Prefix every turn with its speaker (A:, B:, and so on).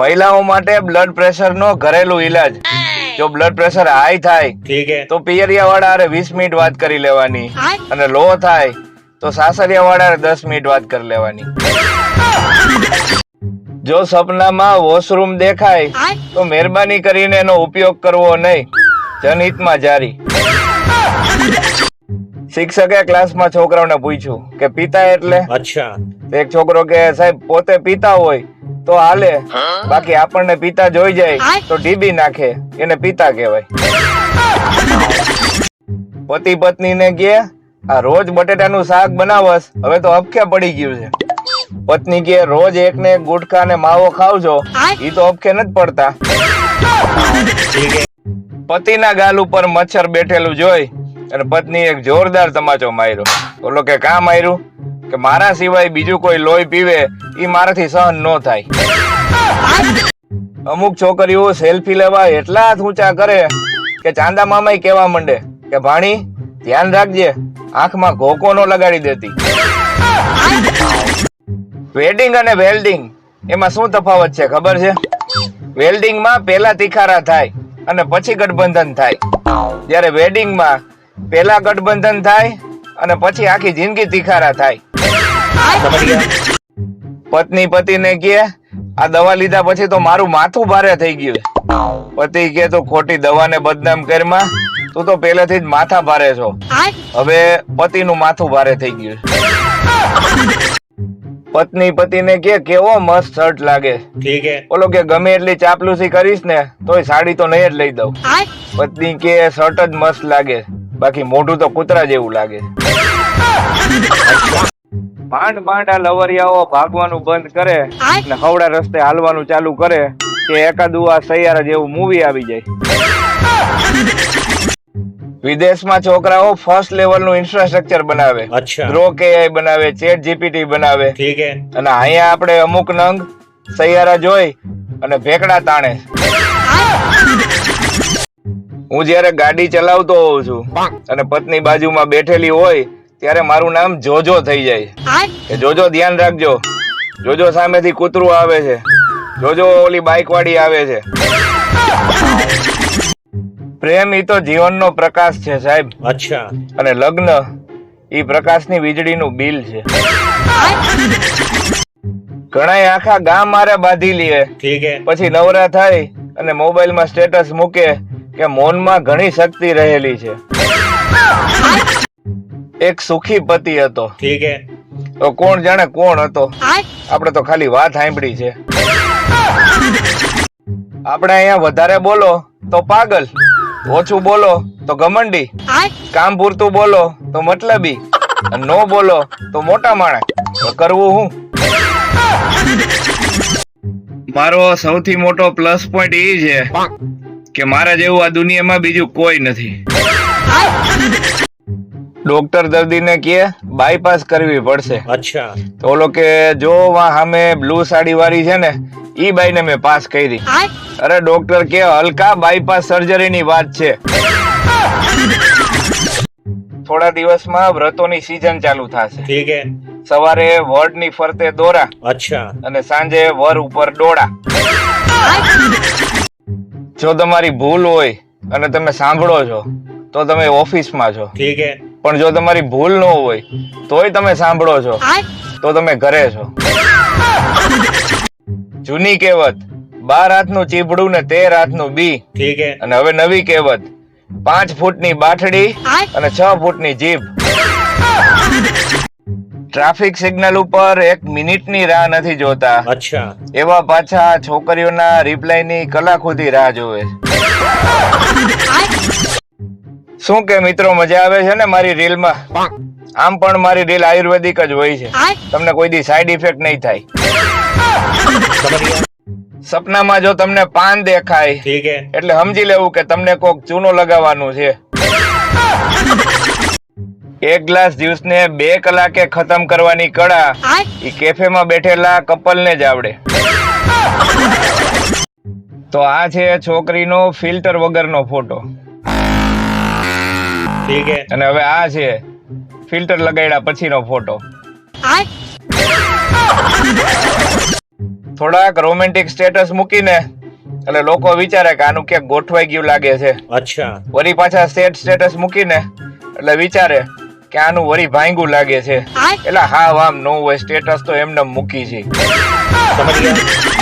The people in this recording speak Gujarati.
A: મહિલાઓ માટે બ્લડ પ્રેશર નો ઘરેલું ઈલાજ. જો બ્લડ પ્રેશર હાઈ થાય તો પિયરિયા વાળા વીસ મિનિટ વાત કરી લેવાની. અને લો થાય તો સાસરિયા વાળા દસ મિનિટ વાત કરી લેવાની. જો સપનામાં વોશરૂમ દેખાય તો મહેરબાની કરીને એનો ઉપયોગ કરવો નહીં. જનહિતમાં જારી. શિક્ષકે ક્લાસમાં છોકરાઓને પૂછ્યું કે પિતા એટલે?
B: અચ્છા.
A: એક છોકરો કે સાહેબ પોતે પિતા હોય તો હાલે. બાકી આપણને પિતા જોઈ જાય તો ટીબી નાખે. એને પિતા કહેવાય. પતિ પત્ની ને કે આ રોજ બટેટાનું શાક બનાવસ. હવે તો અપખે પડી ગયું છે. પત્ની કે રોજ એક ને એક ગુટખા ને માવો ખાવજો. ઈ તો અપખે નથી પડતા. પતિના ગાલ ઉપર મચ્છર બેઠેલું જોઈ અને પત્ની એક જોરદાર તમાચો માર્યો. બોલો કે કામ માર્યું? કે મારા સિવાય બીજું કોઈ લોહી પીવે એ મારાથી સહન ન થાય. અમુક છોકરીઓ સેલ્ફી લેવા એટલા હાથ ઊંચા કરે કે ચાંદા મામાય કેવા માંડે કે, ભાણી, ધ્યાન રાખજે, આંખમાં ઘોકો નો લગાડી દેતી. વેડિંગ અને વેલ્ડિંગ, એમાં શું તફાવત છે ખબર છે? વેલ્ડિંગમાં પહેલા તિખારા થાય અને પછી ગઠબંધન થાય. જ્યારે વેડિંગમાં પહેલા ગઠબંધન થાય અને પછી આખી જિંદગી તિખારા થાય. પત્ની પતિને કે આ દવા લીધા પછી તો મારું માથું ભારે થઈ ગયું. પતિ કે તો ખોટી દવાને બદનામ કરમાં તું તો પહેલેથી જ માથા ભારે છો. હવે પતિનું માથું ભારે થઈ ગયું. પત્ની પતિને કે કેવો મસ્ત શર્ટ લાગે.
B: ઠીક હે.
A: ઓલો કે ગમે એટલી ચાપલુસી કરીશ ને તોય સાડી તો નહીં જ લઈ દઉં. પત્ની કે શર્ટ જ મસ્ત લાગે. બાકી મોઢું તો કૂતરા જેવું લાગે. માંડ માંડ લવરિયાઓ ભાગવાનું બંધ કરે અને હવડા રસ્તે હાલવાનું ચાલુ કરે કે એકાદુ આ સૈયારા જેવું મૂવી આવી જાય. વિદેશમાં છોકરાઓ ફર્સ્ટ લેવલનું ઇન્ફ્રાસ્ટ્રક્ચર બનાવે. ડ્રો કેઆઈ બનાવે ચેટ જીપીટી બનાવે. અને અહીંયા આપણે અમુક નંગ સૈયારા જોઈ અને ભેકડા તાણે. હું જયારે ગાડી ચલાવતો હોઉં છું અને પત્ની બાજુમાં બેઠેલી હોય ત્યારે મારું નામ જોજો થઈ જાય. કે જોજો ધ્યાન રાખજો. જોજો સામેથી કૂતરું આવે છે. જોજો ઓલી બાઇક વાળી આવે છે. પ્રેમ ઈ તો જીવનનો પ્રકાશ છે સાહેબ.
B: અચ્છા.
A: અને લગ્ન ઈ પ્રકાશની વીજળીનું બિલ છે. ઘણા આખા ગામ મારે બાંધી
B: લીએ
A: પછી નવરા થાય અને મોબાઈલમાં સ્ટેટસ મૂકે કે મોનમાં ઘણી શક્તિ રહેલી છે. એક સુખી પતિ હતો.
B: ઠીક હે.
A: તો કોણ જાણે કોણ હતો? આપણે તો ખાલી વાત સાંભળી છે. આપણે અહીંયા વધારે બોલો તો પાગલ ઓછું બોલો તો ઘમંડી કામ પૂરતું બોલો તો મતલબી નો બોલો તો મોટા માણે તો કરવું હું? મારો સૌથી મોટો પ્લસ પોઈન્ટ એ છે કે મારા જેવું આ દુનિયામાં બીજું કોઈ નથી. ડોક્ટર દર્દીને કે બાયપાસ કરવી પડશે.
B: અચ્છા.
A: તો ઓલો કે જો સામે બ્લુ સાડી વાળી છે ને ઈ બાઈને મેં પાસ કરી. અરે ડોક્ટર કે હલકા બાયપાસ સર્જરીની વાત છે. થોડા દિવસમાં વ્રતોની સીઝન ચાલુ થશે.
B: ઠીક હે.
A: સવારે વડની ફરતે દોરા
B: અચ્છા.
A: અને સાંજે વર ઉપર ડોળા. જો તમારી ભૂલ હોય અને તમે સાંભળો છો તો તમે ઓફિસમાં છો.
B: ઠીક હે.
A: પણ જો તમારી ભૂલ ન હોય તોય તમે સાંભળો છો. તો તમે ઘરે છો. જૂની કહેવત બાર હાથનું ચીબડું ને તેર હાથનું બી.
B: ઠીક
A: અને હવે નવી કહેવત પાંચ ફૂટની બાથડી અને છ ફૂટની જીભ. ટ્રાફિક સિગ્નલ ઉપર એક મિનિટની રાહ નથી જોતા.
B: અચ્છા.
A: એવા પાછા છોકરીઓના રિપ્લાયની કલાકુદી રાહ જોવે શું કે મિત્રો મજા આવે છે ને મારી રીલમાં આમ પણ મારી રીલ આયુર્વેદિક જ હોય છે. તમને કોઈ દી સાઈડ ઇફેક્ટ નહીં થાય. સપનામાં જો તમને પાન દેખાય એટલે સમજી લેવું કે તમને કોક ચૂનો લગાવવાનું છે. એક ગ્લાસ જ્યુસ ને બે કલાકે ખતમ કરવાની કળા ઈ કેફે માં બેઠેલા કપલ ને જ આવડે. તો આ છે છોકરીનો ફિલ્ટર વગરનો ફોટો.
B: ઠીક
A: અને હવે આ છે ફિલ્ટર લગાડ્યા પછીનો ફોટો. થોડાક રોમેન્ટિક સ્ટેટસ મૂકીને એટલે લોકો વિચારે કે આનું ક્યાંક ગોઠવાઈ ગયું લાગે છે.
B: અચ્છા.
A: વરી પાછા સેટ સ્ટેટસ મૂકીને એટલે વિચારે કે આનું વરી ભાંગું લાગે છે. એટલે હા વામ નો હોય સ્ટેટસ તો એમને મૂકી છે.